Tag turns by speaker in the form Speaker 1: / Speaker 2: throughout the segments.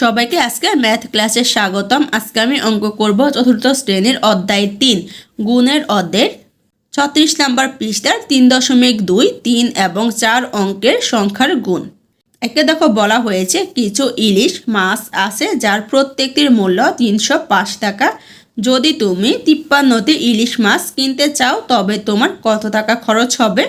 Speaker 1: সবাইকে আজকে ম্যাথ ক্লাসে স্বাগতম। আজকে আমি অঙ্ক করব চতুর্থ শ্রেণির অধ্যায় তিন, গুণের অধ্যায়ের ছত্রিশ নাম্বার পৃষ্ঠার তিন দশমিক দুই, তিন এবং চার অঙ্কের সংখ্যার গুণ। একে দেখো বলা হয়েছে, কিছু ইলিশ মাছ আছে যার প্রত্যেকটির মূল্য তিনশো পাঁচ টাকা। যদি তুমি তিপ্পান্নটি ইলিশ মাছ কিনতে চাও, তবে তোমার কত টাকা খরচ হবে?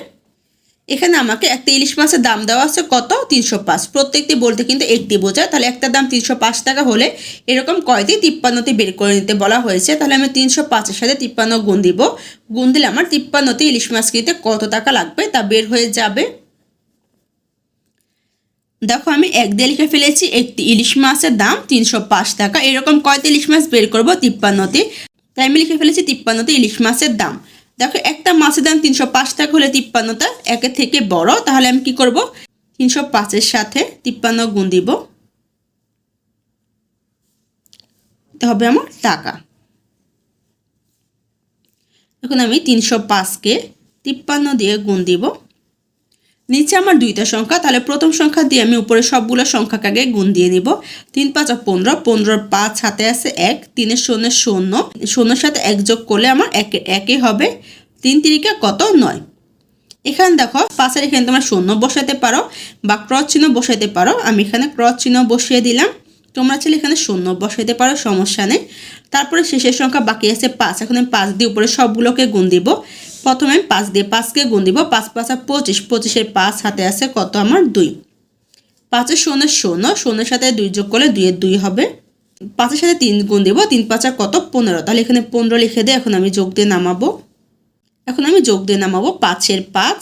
Speaker 1: এখানে আমাকে একটা ইলিশ মাছের দাম দেওয়া আছে কত? তিনশো পাঁচ। প্রত্যেকটি বলতে কিন্তু একটি বোঝায়। তাহলে একটা দাম তিনশো পাঁচ টাকা হলে এরকম কয়টি তিপ্পান্নটি বের করে নিতে বলা হয়েছে? তাহলে আমি তিনশো পাঁচের সাথে তিপ্পান্ন গুণ দিব। গুণ দিলে আমার তিপ্পান্নটি ইলিশ মাছ কিনতে কত টাকা লাগবে তা বের হয়ে যাবে। দেখো আমি এক দিয়ে লিখে ফেলেছি, একটি ইলিশ মাছের দাম তিনশো পাঁচ টাকা। এরকম কয়টি ইলিশ মাছ বের করব? তিপ্পান্নতে তাই আমি লিখে ফেলেছি তিপ্পান্নতে ইলিশ মাছের দাম। দেখো, একটা মাছের দাম তিনশো পাঁচ টাকা হলে তিপ্পান্নটা একের থেকে বড়, তাহলে আমি কি করব? তিনশো পাঁচের সাথে তিপ্পান্ন গুণ দিব। হবে আমার টাকা। এখন আমি তিনশো পাঁচকে তিপ্পান্ন দিয়ে গুণ দিব। নিচে আমার দুইটা সংখ্যা, তাহলে প্রথম সংখ্যা দিয়ে আমি উপরে সবগুলো সংখ্যাকে আগে গুণ দিয়ে নিব। তিন, পাঁচ পনেরো, পনেরোর পাঁচ হাতে আছে এক, তিনের শূন্য শূন্য। শূন্যর সাথে এক যোগ করলে আমার একে একে হবে তিন তিরিকে কত? নয়। এখানে দেখো পাশের এখানে তোমরা শূন্য বসাতে পারো বা ক্রস চিহ্ন বসাতে পারো। আমি এখানে ক্রস চিহ্ন বসিয়ে দিলাম। তোমরা চাইলে এখানে শূন্য বসাতে পারো, সমস্যা নেই। তারপরে শেষের সংখ্যা বাকি আছে পাঁচ। এখন আমি পাঁচ দিয়ে উপরে সবগুলোকে গুণ দিব। প্রথমে পাঁচ দিয়ে পাঁচকে গুণ দিব, পাঁচ পাঁচ আর পঁচিশ, পঁচিশের পাঁচ হাতে আছে কত আমার দুই। পাঁচের শূন্য শূন্য, শূন্যের সাথে দুই যোগ করলে দুইয়ের দুই হবে। পাঁচের সাথে তিন গুণ দিব, তিন পাঁচা কত? পনেরো। তাহলে এখানে পনেরো লিখে দিয়ে এখন আমি যোগ দিয়ে নামাবো। এখন আমি যোগ দিয়ে নামাবো পাঁচের পাঁচ।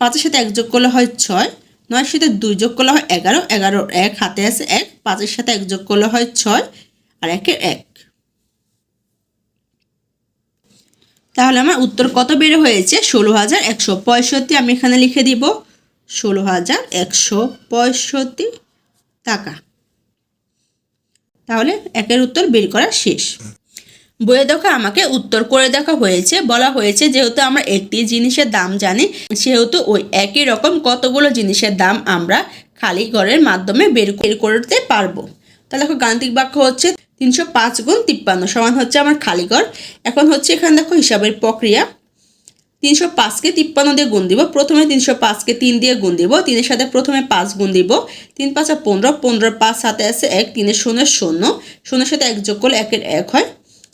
Speaker 1: পাঁচের সাথে এক যোগ করলে হয় ছয়, নয়ের সাথে দুই যোগ করলে হয় এগারো, এগারোর এক, হাতে আছে এক। পাঁচের সাথে এক যোগ করলে হয় ছয় আর একের এক। তাহলে আমার উত্তর কত বের হয়েছে? ষোলো হাজার একশো পঁয়ষট্টি। আমি এখানে লিখে দিব ষোলো হাজার একশো পঁয়ষট্টি টাকা। তাহলে একের উত্তর বের করা শেষ। বইয়ে দেখো, আমাকে উত্তর করে দেখা হয়েছে। বলা হয়েছে, যেহেতু আমরা একটি জিনিসের দাম জানি, সেহেতু ওই একই রকম কতগুলো জিনিসের দাম আমরা খালি ঘরের মাধ্যমে বের বের করতে পারব। তাহলে দেখো, গাণিতিক বাক্য হচ্ছে তিনশো পাঁচ গুণ তিপ্পান্ন সমান হচ্ছে আমার খালি এখন হচ্ছে এখানে দেখো হিসাবের প্রক্রিয়া। তিনশো পাঁচকে তিপ্পান্ন দিয়ে গুণ দিব। প্রথমে তিনশো পাঁচকে তিন দিয়ে গুণ দিব। তিনের সাথে প্রথমে পাঁচ গুণ দিব। তিন পাঁচা পনেরো পনেরো পাঁচ সাথে আছে এক, তিনের শূন্য শূন্য। শূন্যের সাথে এক যোগ করলে একের এক হয়।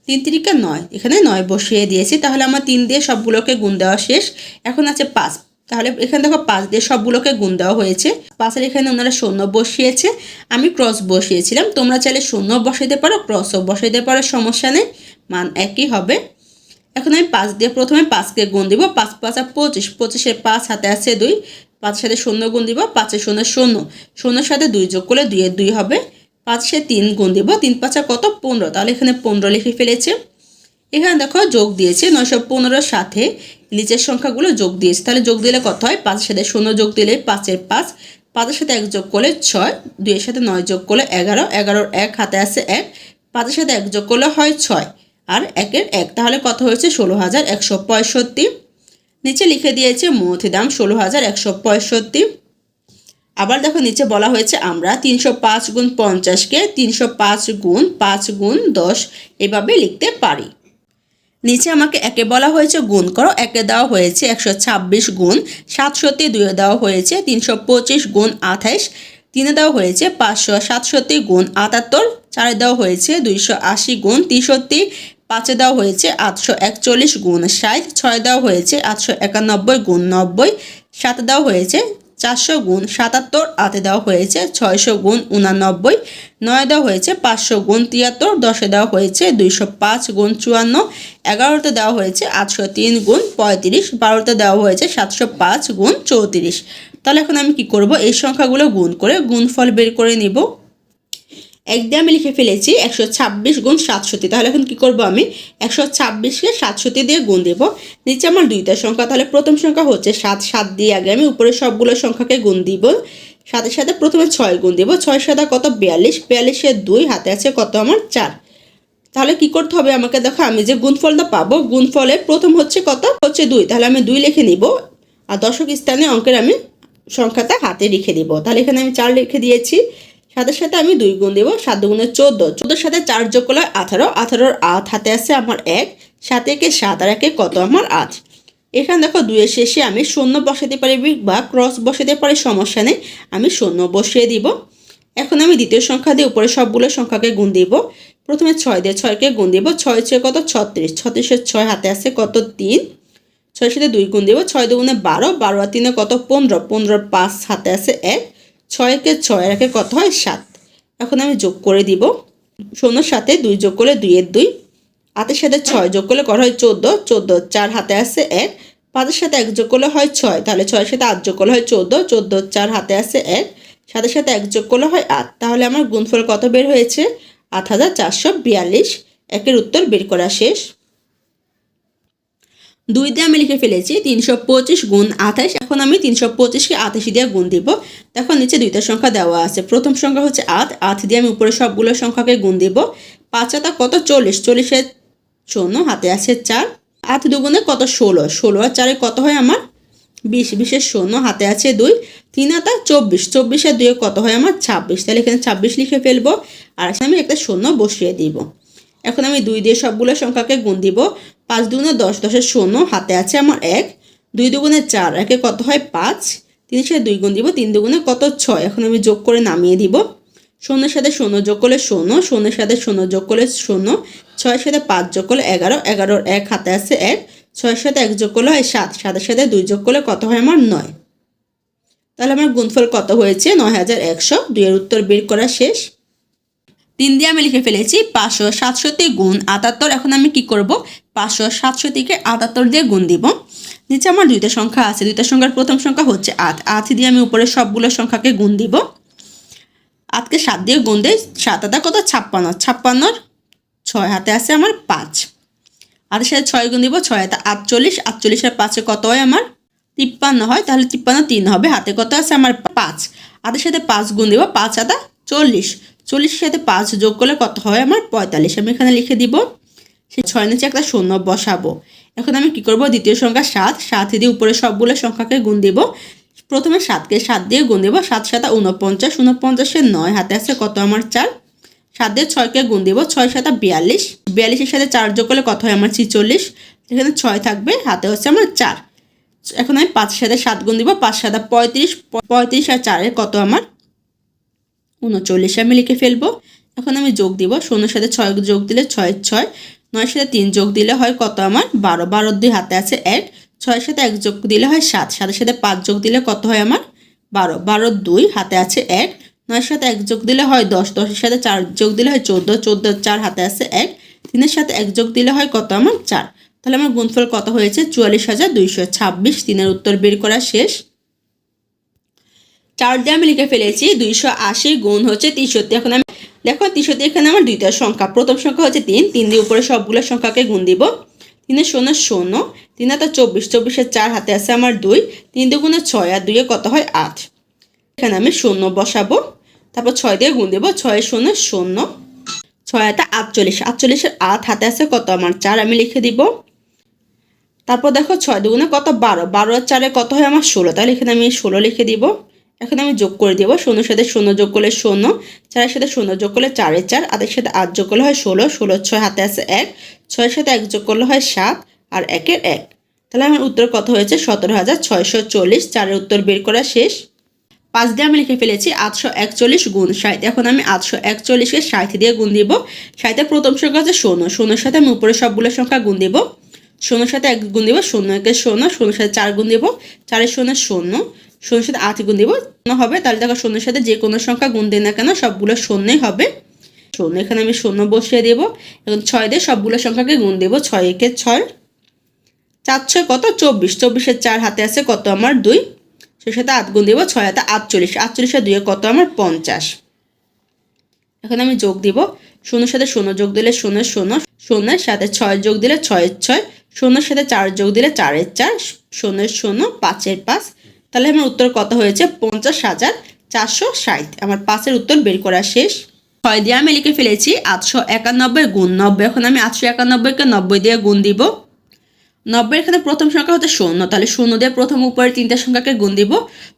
Speaker 1: তিন তিরিকা নয়, এখানে নয় বসিয়ে দিয়েছি। তাহলে আমার তিন দিয়ে সবগুলোকে গুণ দেওয়া শেষ। এখন আছে পাঁচ। তাহলে এখানে দেখো পাঁচ দিয়ে সবগুলোকে গুণ দেওয়া হয়েছে। পাঁচের এখানে ওনারা শূন্য বসিয়েছে। আমি ক্রস বসিয়েছিলাম। তোমরা চাইলে শূন্য বসাইতে পারো ক্রসও বসাইতে পারো, সমস্যা নেই। মান একই হবে। এখন আমি পাঁচ দিয়ে প্রথমে পাঁচকে গুণ দিব। পাঁচ পাঁচ আর পঁচিশ, পঁচিশের পাঁচ হাতে আছে দুই। পাঁচের সাথে শূন্য গুণ দিব, পাঁচের শূন্য শূন্য। শূন্যর সাথে দুই যোগ করলে দুইয়ের দুই হবে। পাঁচে তিন গুণ দিব। তিন পাঁচা কত? পনেরো। তাহলে এখানে পনেরো লিখে ফেলেছে। এখানে দেখো যোগ দিয়েছে নয়শো পনেরোর সাথে। নিচের সংখ্যাগুলো যোগ দিয়েছে। তাহলে যোগ দিলে কত হয়? পাঁচের সাথে শূন্য যোগ দিলে পাঁচের পাঁচ। পাঁচের সাথে এক যোগ করলে ছয়। দুইয়ের সাথে নয় যোগ করলে এগারো। এগারোর এক, হাতে আছে এক। পাঁচের সাথে এক যোগ করলে হয় ছয়। আর একের এক। তাহলে কত হয়েছে? ষোলো হাজার একশো পঁয়ষট্টি। নিচে লিখে দিয়েছে মৌথি দাম ষোলো হাজার একশো পঁয়ষট্টি। আবার দেখো নিচে বলা হয়েছে আমরা তিনশো পাঁচ গুণ পঞ্চাশকে তিনশো পাঁচ গুণ পাঁচ গুণ দশ এভাবে লিখতে পারি। নিচে আমাকে একে বলা হয়েছে গুণ করো, একে দেওয়া হয়েছে একশো ছাব্বিশ গুণ, সাতষট্টি দুয়ে দেওয়া হয়েছে তিনশো পঁচিশ গুণ আঠাইশ, তিনে দেওয়া হয়েছে পাঁচশো সাতষট্টি গুণ আটাত্তর, চারে দেওয়া হয়েছে দুইশো আশি গুণ তেষট্টি পাঁচে দেওয়া হয়েছে আটশো একচল্লিশ গুণ ষাট, ছয় দেওয়া হয়েছে আটশো একানব্বই গুণ নব্বই, সাত দেওয়া হয়েছে চারশো গুণ সাতাত্তর আতে দেওয়া হয়েছে ছয়শো গুণ উনানব্বই, নয় দেওয়া হয়েছে পাঁচশো গুণ তিয়াত্তর, দশে দেওয়া হয়েছে দুইশো পাঁচ গুণ চুয়ান্ন, এগারোতে দেওয়া হয়েছে আটশো তিন গুণ পঁয়ত্রিশ, বারোতে দেওয়া হয়েছে সাতশো পাঁচ গুণ চৌত্রিশ। তাহলে এখন আমি কি করব? এই সংখ্যাগুলো গুণ করে গুণফল বের করে নিব। এক দিয়ে আমি লিখে ফেলেছি, একশো ছাব্বিশ গুণ সাতষট্টি। তাহলে এখন কি করব আমি? একশো ছাব্বিশকে সাতষট্টি দিয়ে গুণ দেব। নিচে আমার দুইটা সংখ্যা, তাহলে প্রথম সংখ্যা হচ্ছে সাত। সাত দিয়ে আগে আমি উপরে সবগুলো সংখ্যাকে গুণ দিব। সাথে সাথে প্রথমে ছয় গুণ দেবো। ছয় সাদা কত? বিয়াল্লিশ। বিয়াল্লিশের দুই, হাতে আছে কত? আমার চার। তাহলে কি করতে হবে আমাকে? দেখো, আমি যে গুণফলটা পাবো, গুণফলে প্রথম হচ্ছে কত? হচ্ছে দুই। তাহলে আমি দুই লিখে নিব। আর দশক স্থানে অঙ্কের আমি সংখ্যাটা হাতে লিখে দিব। তাহলে এখানে আমি চার লিখে দিয়েছি। সাথে সাথে আমি দুই গুণ দেবো, সাত দুগুণে চোদ্দ। চোদ্দোর সাথে চার যোগ করলে আঠারো, আঠারোর আট হাতে আছে আমার এক সাথে একে সাত আর একে কত আমার আট। এখানে দেখো দুইয়ের শেষে আমি শূন্য বসাতে পারি বা ক্রস বসাতে পারি, সমস্যা নেই, আমি শূন্য বসিয়ে দিব। এখন আমি দ্বিতীয় সংখ্যা দিয়ে উপরে সবগুলো সংখ্যাকে গুণ দিব। প্রথমে ছয় দিয়ে ছয়কে গুণ দিব, ছয় ছয় কত? ছত্রিশ। ছত্রিশের ছয় হাতে আছে কত? তিন। ছয়ের সাথে দুই গুণ দিব, ছয় দুগুণে বারো বারো আর তিনে কত? পনেরো। পনেরোর পাঁচ হাতে আছে এক। ছয়কে ছয় একে কত হয়? সাত। এখন আমি যোগ করে দিব। শূন্যর সাথে দুই যোগ করলে দুইয়ের দুই। হাতের সাথে ছয় যোগ করলে করা হয়? চোদ্দ। চোদ্দ, চার হাতে আছে এক। পাঁচের সাথে এক যোগ করলে হয় ছয়। তাহলে ছয়ের সাথে আট যোগ করলে হয় চোদ্দ। চোদ্দ, চার হাতে আছে এক। সাথে সাথে এক যোগ করলে হয় আট। তাহলে আমার গুণফল কত বের হয়েছে? আট হাজার চারশো বিয়াল্লিশ। একের উত্তর বের করা শেষ। দুই দিয়ে আমি লিখে ফেলেছি তিনশো পঁচিশ গুণ আঠাশ এখন আমি তিনশো পঁচিশকে আঠাশি দিয়ে গুণ দিব। দেখো নিচে দুইটা সংখ্যা দেওয়া আছে। প্রথম সংখ্যা হচ্ছে আট আট দিয়ে আমি উপরে সবগুলো সংখ্যাকে গুণ দিব। পাঁচ হাতা কত? চল্লিশ। চল্লিশের শূন্য, হাতে আছে চার। আট দুগুণে কত? ষোলো। ষোলো আর চারে কত হয় আমার? বিশ। বিশের শূন্য, হাতে আছে দুই। তিন হাতা চব্বিশ। চব্বিশের দুয়ে কত হয় আমার? ছাব্বিশ। তাহলে এখানে ছাব্বিশ লিখে ফেলব। আর আমি একটা শূন্য বসিয়ে দিব। এখন আমি দুই দিয়ে সবগুলো সংখ্যাকে গুণ দিব। পাঁচ দুগুণে দশ, দশের শূন্য, হাতে আছে আমার এক। দুই দুগুণে চার, একে কত হয়? পাঁচ। তিনের সাথে দুই গুণ দিব, তিন দুগুণে কত? ছয়। এখন আমি যোগ করে নামিয়ে দিব। শূন্যের সাথে শূন্য যোগ করলে শূন্য, শূন্যের সাথে শূন্য যোগ করলে শূন্য। ছয়ের সাথে পাঁচ যোগ করলে এগারো, এগারোর এক হাতে আছে এক। ছয়ের সাথে এক যোগ করলে হয় সাত, সাতের সাথে দুই যোগ করলে কত হয় আমার নয়। তাহলে আমার গুণফল কত হয়েছে? নয় হাজার একশো। দুইয়ের উত্তর বের করা শেষ। তিন দিয়ে আমি লিখে ফেলেছি পাঁচশো সাতষট্টি গুণ আটাত্তর। এখন আমি কি করব? পাঁচশো সাতষট্টিকে আটাত্তর দিয়ে গুণ দিব। নিচে আমার দুইটা সংখ্যা আছে। দুইটা সংখ্যার প্রথম সংখ্যা হচ্ছে আট। আট দিয়ে আমি উপরে সবগুলো সংখ্যাকে গুণ দিব। আটকে সাত দিয়ে গুণ দেয় সাত আটা কত? ছাপ্পান্ন। ছাপ্পান্নর ছয় হাতে আছে আমার পাঁচ। আর সাথে ছয় গুণ দিব, ছয় হাতে আটচল্লিশ। আটচল্লিশের পাঁচে কত হয় আমার? তিপ্পান্ন হয়। তাহলে তিপ্পান্ন তিন হবে। হাতে কত আছে? আমার পাঁচ। আটের সাথে পাঁচ গুণ দিব, পাঁচ আটা চল্লিশ। চল্লিশের সাথে পাঁচ যোগ করলে কত হয়? আমার পঁয়তাল্লিশ। আমি এখানে লিখে দিব। সেই ছয় নিচে একটা শূন্য বসাবো। এখন আমি কি করব? দ্বিতীয় সংখ্যা সাত। সাত দিয়ে উপরে সবগুলো সংখ্যাকে গুণ দিব। প্রথমে সাতকে সাত দিয়ে গুণ দিব। সাত সাতা উনপঞ্চাশ উনপঞ্চাশের নয় হাতে আছে কত আমার চার? সাত দিয়ে ছয়কে গুণ দিব। ছয় সাতা বিয়াল্লিশ। বিয়াল্লিশের সাথে চার যোগ করলে কত হয়? আমার ছিচল্লিশ। এখানে ছয় থাকবে। হাতে হচ্ছে আমার চার। এখন আমি পাঁচ সাথে সাত গুণ দিব। পাঁচ সাতা পঁয়ত্রিশ। পঁয়ত্রিশ আর চারের কত আমার উনচল্লিশ আমি লিখে ফেলব। এখন আমি যোগ দিব, শূন্যের সাথে ছয় যোগ দিলে ছয় ছয়। নয়ের সাথে তিন যোগ দিলে হয় কত আমার? বারো। বারোর দুই হাতে আছে এক। ছয়ের সাথে এক যোগ দিলে হয় সাত। সাতের সাথে পাঁচ যোগ দিলে কত হয় আমার? বারো। বারোর দুই হাতে আছে এক। নয়ের সাথে এক যোগ দিলে হয় দশ। দশের সাথে চার যোগ দিলে হয় চোদ্দ। চোদ্দ চার হাতে আছে এক। তিনের সাথে এক যোগ দিলে হয় কত আমার? চার। তাহলে আমার গুণফল কত হয়েছে? চুয়াল্লিশ হাজার দুইশো ছাব্বিশ। তিনের উত্তর বের করা শেষ। চার দিয়ে আমি লিখে ফেলেছি, দুইশো আশি গুণ হচ্ছে তিনশোতে এখন আমি দেখো তিনশোতে এখানে আমার দুইটা সংখ্যা। প্রথম সংখ্যা হচ্ছে তিন তিন দিয়ে উপরে সবগুলো সংখ্যাকে গুণ দিব। তিনের শূন্য শূন্য। তিন হাতে চব্বিশ, চব্বিশের চার হাতে আছে আমার দুই। তিন দুগুণে ছয়, আর দুইয়ে কত হয়? আট। এখানে আমি শূন্য বসাবো। তারপর ছয় দিয়ে গুণ দেবো। ছয় শূন্য শূন্য। ছয় হাতে আটচল্লিশ। আটচল্লিশের আট হাতে আছে কত আমার? চার আমি লিখে দিব। তারপর দেখো, ছয় দুগুণে কত? বারো। বারো চারে কত হয় আমার? ষোলো। তাহলে এখানে আমি ষোলো লিখে দিব। এখন আমি যোগ করে দেবো। শূন্যর সাথে শূন্য যোগ করলে শূন্য, চারের সাথে শূন্য যোগ করলে চারের চার, আটের সাথে আট যোগ করলে হয় ষোলো ষোলোর ছয় হাতে আছে এক, ছয়ের সাথে এক যোগ করলে হয় সাত আর একের এক। তাহলে আমার উত্তর কত হয়েছে? সতেরো হাজার ছয়শো চল্লিশ। চারের উত্তর বের করা শেষ। পাঁচ দিয়ে আমি লিখে ফেলেছি আটশো একচল্লিশ গুণ ষাট। এখন আমি আটশো একচল্লিশকে ষাট দিয়ে গুণ দিব। ষাটের প্রথম সংখ্যা হচ্ছে শূন্য। শূন্যর সাথে আমি উপরে সবগুলো সংখ্যা গুণ দিব। শূন্যর সাথে এক গুণ দিব। শূন্য একের শূন্য, শূন্যর সাথে চার গুণ দিব। চারের শূন্য শূন্য। শূন্যের সাথে আট গুণ দিব। হবে, তাহলে দেখো শূন্যের সাথে যে কোনো সংখ্যা গুণ দেয় না কেন, সবগুলো শূন্যই হবে। শূন্য, এখানে আমি শূন্য বসিয়ে দেবো। এখন ছয় দিয়ে সবগুলো সংখ্যাকে গুণ দেবো, ছয় একে ছয়। চার ছয় কত? চব্বিশ। চব্বিশের চার হাতে আছে কত? আমার দুই। সেই সাথে আট গুণ দেবো, ছয় হাতে আটচল্লিশ। আটচল্লিশের দুইয়ে কত? আমার পঞ্চাশ। এখন আমি যোগ দিব। শূন্যের সাথে শূন্য যোগ দিলে শূন্য শূন্য, শূন্যের সাথে ছয় যোগ দিলে ছয়ের ছয়, শূন্যের সাথে চার যোগ দিলে চারের চার, শূন্যের শূন্য পাঁচের পাঁচ তাহলে আমার উত্তর কত হয়েছে? পঞ্চাশ হাজার চারশো ষাট। আমার পাঁচের উত্তর বের করা শেষ। ছয় দিয়ে আমি লিখে ফেলেছি, আটশো একানব্বই গুণ নব্বই। এখন আমি আটশো একানব্বইকে নব্বই দিয়ে গুণ দিব। নব্বই এখানে প্রথম সংখ্যা হচ্ছে শূন্য। তাহলে শূন্য দিয়ে প্রথম উপরে তিনটা সংখ্যাকে গুণ দিব।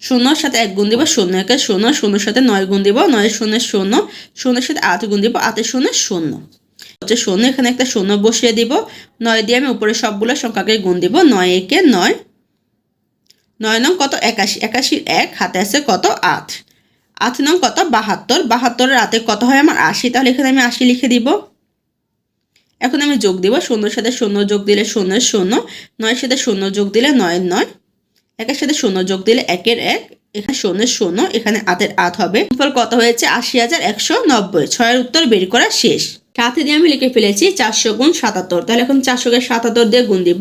Speaker 1: শূন্যর সাথে এক গুণ দিব, শূন্য একে শূন্য, শূন্যর সাথে নয় গুণ দিব নয় শূন্যের শূন্য, শূন্যের সাথে আট গুণ দিব, আটের শূন্য শূন্য। হচ্ছে শূন্য, এখানে একটা শূন্য বসিয়ে দিব। নয় দিয়ে আমি উপরে সবগুলো সংখ্যাকে গুণ দিব, নয় একে নয়। নয় নং কত একাশি? একাশির এক, হাতে আছে কত আট। আট নং কত বাহাত্তর? বাহাত্তরের রাতে কত হয় আমার আশি? তাহলে এখানে আমি আশি লিখে দিব। এখন আমি যোগ দিব, শূন্যর সাথে শূন্য যোগ দিলে শূন্যের শূন্য, নয়ের সাথে শূন্য যোগ দিলে নয়ের নয়, একের সাথে শূন্য যোগ দিলে একের এক, এখানে শূন্যের শূন্য, এখানে আটের আট হবে। ফল কত হয়েছে? আশি হাজার একশো নব্বই। ছয়ের উত্তর বের করা শেষ। সাথে দিয়ে আমি লিখে ফেলেছি চারশো গুণ সাতাত্তর। তাহলে এখন চারশোকে সাতাত্তর দিয়ে গুণ দিব।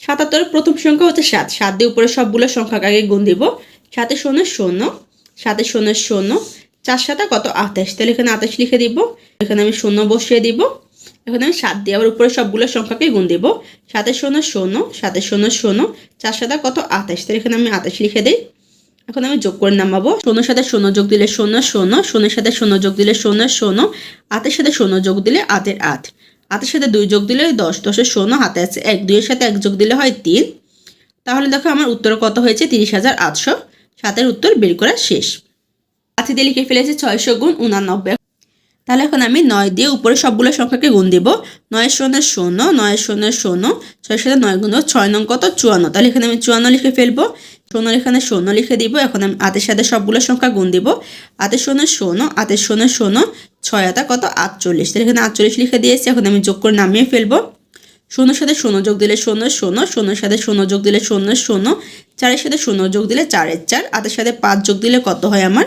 Speaker 1: সাতাত্তরের প্রথম সংখ্যা হচ্ছে সাত। সাত দিয়ে উপরে সবগুলো সংখ্যাকে আগে গুণ দিব। সাতে শূন্য শূন্য। সাথে শূন্য শূন্য। চার সাতা কত? আঠাশ। তাহলে এখানে আঠাশ লিখে দিব। এখানে আমি শূন্য বসিয়ে দিব। এখন আমি সাত দিয়ে আবার উপরে সবগুলো সংখ্যাকে গুণ দিব। সাতের শূন্য শূন্য। সাতের শূন্য শূন্য। চার সাতা কত? আঠাশ। তাহলে এখানে আমি আঠাশ লিখে দিই। এখন আমি যোগ করে নামাবো। শূন্যর সাথে শূন্য যোগ দিলে শূন্য শূন্য। শূন্যের সাথে শূন্য যোগ দিলে শূন্য শূন্য। আটের সাথে শূন্য যোগ দিলে আটের আট। আটের সাথে দুই যোগ দিলে হয় দশ, দশের শূন্য হাতে আছে এক, দুইয়ের সাথে এক যোগ দিলে হয় তিন। তাহলে দেখো আমার উত্তর কত হয়েছে? তিরিশ হাজার আটশো। সাতের উত্তর বের করা শেষ। দিয়ে লিখে ফেলেছে ছয়শো গুণ উনানব্বই। তাহলে এখন আমি নয় দিয়ে উপরে সবগুলো সংখ্যাকে গুণ দিব। নয় শূন্য শূন্য, নয় শূন্য শূন্য ছয়ের সাথে নয় গুণ ছয় নং কত? চুয়ান্ন। তাহলে এখানে আমি চুয়ান্ন লিখে ফেলব। শূন্য এখানে শূন্য লিখে দিব। এখন আমি আতের সাথে সবগুলো সংখ্যা গুণ দিব। আটের শূন্য শূন্য আটের শূন্য শূন্য, ছয় আতা কত? আটচল্লিশ। তাহলে এখানে আটচল্লিশ লিখে দিয়েছি। এখন আমি যোগ করে নামিয়ে ফেলব। শূন্যর সাথে শূন্য যোগ দিলে শূন্য শূন্য, শূন্যর সাথে শূন্য যোগ দিলে শূন্য শূন্য, চারের সাথে শূন্য যোগ দিলে চারের চার আতের সাথে পাঁচ যোগ দিলে কত হয় আমার?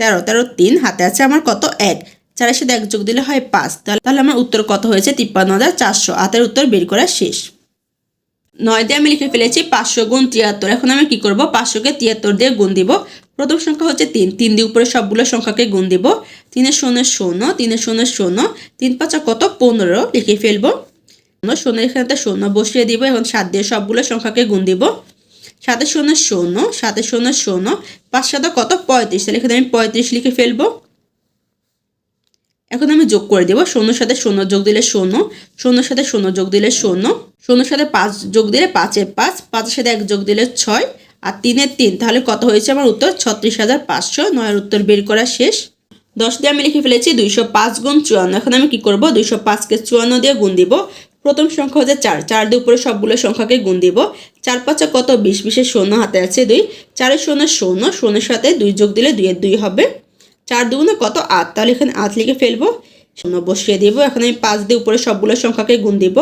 Speaker 1: তেরো। তেরো তিন, হাতে আছে আমার কত? এক। চারের সাথে এক যোগ দিলে হয় পাঁচ। তাহলে আমার উত্তর কত হয়েছে? তিপ্পান্ন হাজার চারশো। আতের উত্তর বের করা শেষ। নয় দিয়ে আমি লিখে ফেলেছি পাঁচশো গুণ তিয়াত্তর। এখন আমি কি করব? পাঁচশোকে তিয়াত্তর দিয়ে গুণ দিব। প্রথম সংখ্যা হচ্ছে তিন। তিন দিয়ে উপরে সবগুলো সংখ্যাকে গুণ দিব। তিনের শূন্য শূন্য তিনের শূন্য শূন্য, তিন পাঁচা কত? পনেরো। লিখে ফেলব। শূন্য এখানে শূন্য বসিয়ে দিব। এবং সাত দিয়ে সবগুলো সংখ্যাকে গুণ দিব। সাতের শূন্য শূন্য সাতের শূন্য শূন্য, পাঁচ সাথে কত? পঁয়ত্রিশ। তাহলে এখানে আমি পঁয়ত্রিশ লিখে ফেলব। এখন আমি যোগ করে দেবো। শূন্যর সাথে শূন্য যোগ দিলে শূন্য, শূন্যর সাথে শূন্য যোগ দিলে শূন্য, শূন্যর সাথে পাঁচ যোগ দিলে পাঁচের পাঁচ, পাঁচের সাথে এক যোগ দিলে ছয়, আর তিনের তিন। তাহলে কত হয়েছে আমার উত্তর? ছত্রিশ হাজার পাঁচশো। নয়ের উত্তর বের করা শেষ। দশ দিয়ে আমি লিখে ফেলেছি দুইশো পাঁচ গুণ চুয়ান্ন। এখন আমি কি করব? দুইশো পাঁচকে চুয়ান্ন দিয়ে গুণ দিব। প্রথম সংখ্যা হচ্ছে চার। চার দিয়ে উপরে সবগুলো সংখ্যাকে গুণ দিব। চার পাঁচা কত? বিশ। বিশের শূন্য হাতে আছে দুই। চারের শূন্য শূন্য। শূন্যের সাথে দুই যোগ দিলে দুইয়ের দুই হবে। চার দুগুণে কত? আট। তাহলে এখানে আট লিখে ফেলব। শূন্য বসিয়ে দিব। এখন আমি পাঁচ দিয়ে উপরে সবগুলো সংখ্যাকে গুণ দিব।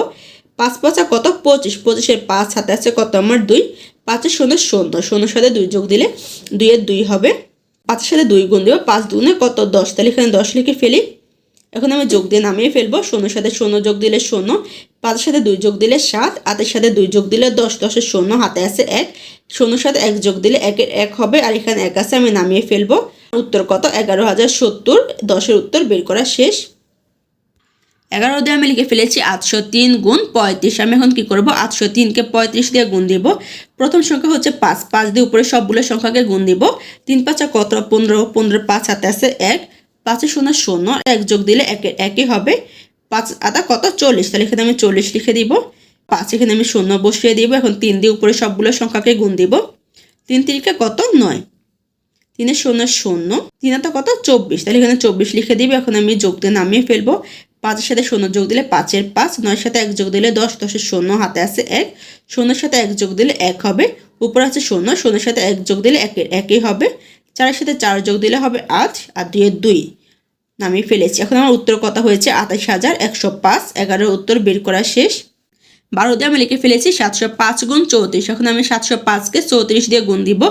Speaker 1: পাঁচ পাঁচা কত? পঁচিশ। পঁচিশের পাঁচ হাতে আছে কত? আমার দুই। পাঁচের শূন্য শূন্য। শূন্যর সাথে দুই যোগ দিলে দুইয়ের দুই হবে। পাঁচের সাথে দুই গুণ দিব। পাঁচ দুগুণে কত? দশ। তাহলে এখানে দশ লিখে ফেলি। এখন আমি যোগ দিয়ে নামিয়ে ফেলব। শূন্যর সাথে শূন্য যোগ দিলে শূন্য। পাঁচের সাথে দুই যোগ দিলে সাত। আটের সাথে দুই যোগ দিলে দশ। দশের শূন্য হাতে আছে এক। শূন্যর সাথে এক যোগ দিলে একের এক হবে। আর এখানে এক আছে, আমি নামিয়ে ফেলব। উত্তর কত? এগারো হাজার সত্তর। দশের উত্তর বের করা শেষ। এগারো দিয়ে আমি লিখে ফেলেছি আটশো তিন গুণ পঁয়ত্রিশ। আমি এখন কি করব? আটশো তিনকে পঁয়ত্রিশ দিয়ে গুণ দিব। প্রথম সংখ্যা হচ্ছে পাঁচ। পাঁচ দিয়ে উপরে সবগুলো সংখ্যাকে গুণ দিব। তিন পাঁচা কত? পনেরো। পনেরো পাঁচ হাতে আছে এক। পাঁচে শূন্য শূন্য। এক যোগ দিলে একে একই হবে। পাঁচ আদা কত? চল্লিশ। তাহলে এখানে আমি চল্লিশ লিখে দিব। পাঁচ এখানে আমি শূন্য বসিয়ে দিব। এখন তিন দিয়ে উপরে সবগুলো সংখ্যাকে গুণ দিব। তিন তিরিকে কত? নয়। তিনের শূন্য শূন্য, তিন হাতে কত? চব্বিশ। তাহলে এখানে চব্বিশ লিখে দিবে, এখন আমি যোগ দিয়ে নামিয়ে ফেলব। পাঁচের সাথে শূন্য যোগ দিলে পাঁচের পাঁচ, নয়ের সাথে এক যোগ দিলে দশ, দশের শূন্য হাতে আছে এক। শূন্যের সাথে এক যোগ দিলে এক হবে, উপরে আছে শূন্য, শূন্যের সাথে এক যোগ দিলে একের একই হবে। চারের সাথে চার যোগ দিলে হবে আট, আর দুইয়ের দুই। নামিয়ে ফেলেছি। এখন আমার উত্তর কথা হয়েছে? আঠাশ হাজার একশো পাঁচ। এগারোর উত্তর বের করা শেষ। বারো দিয়ে আমি লিখে ফেলেছি সাতশো পাঁচ গুণ চৌত্রিশ। এখন আমি সাতশো পাঁচকে চৌত্রিশ দিয়ে গুণ দিব।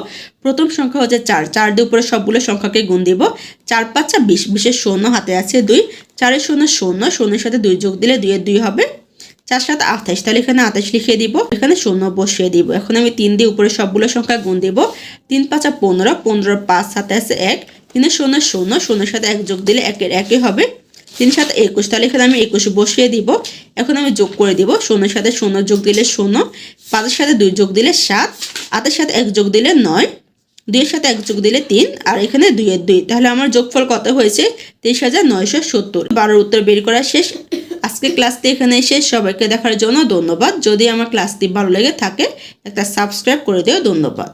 Speaker 1: প্রথম সংখ্যা হচ্ছে চার। চার দিয়ে উপরে সবগুলো সংখ্যাকে গুণ দিব। চার পাঁচটা বিশ। বিশের শূন্য হাতে আছে দুই। চারের শূন্য শূন্য। শূন্যের সাথে দুই যোগ দিলে দুইয়ের দুই হবে। চার সাথে আঠাশ। তাহলে এখানে আঠাশ লিখে দিব। এখানে শূন্য বসিয়ে দিব। এখন আমি তিন দিয়ে উপরে সবগুলো সংখ্যা গুণ দিব। তিন পাঁচা পনেরো। পনেরো পাঁচ আছে এক। তিনের শূন্য শূন্য। শূন্যের সাথে এক যোগ দিলে একের একই হবে। তিন সাথে একুশ, তাহলে এখানে আমি একুশ বসিয়ে দিব। এখন আমি যোগ করে দিব। শূন্যের সাথে শূন্য যোগ দিলে শূন্য, পাঁচের সাথে দুই যোগ দিলে সাত, আটের সাথে এক যোগ দিলে নয়, দুইয়ের সাথে এক যোগ দিলে তিন, আর এখানে দুইয়ের দুই। তাহলে আমার যোগফল কত হয়েছে? তেইশ হাজার নয়শো সত্তর। বারোর উত্তর বের করা শেষ। আজকে ক্লাসটি এখানে শেষ। সবাইকে দেখার জন্য ধন্যবাদ। যদি আমার ক্লাসটি ভালো লেগে থাকে, একটা সাবস্ক্রাইব করে দিও। ধন্যবাদ।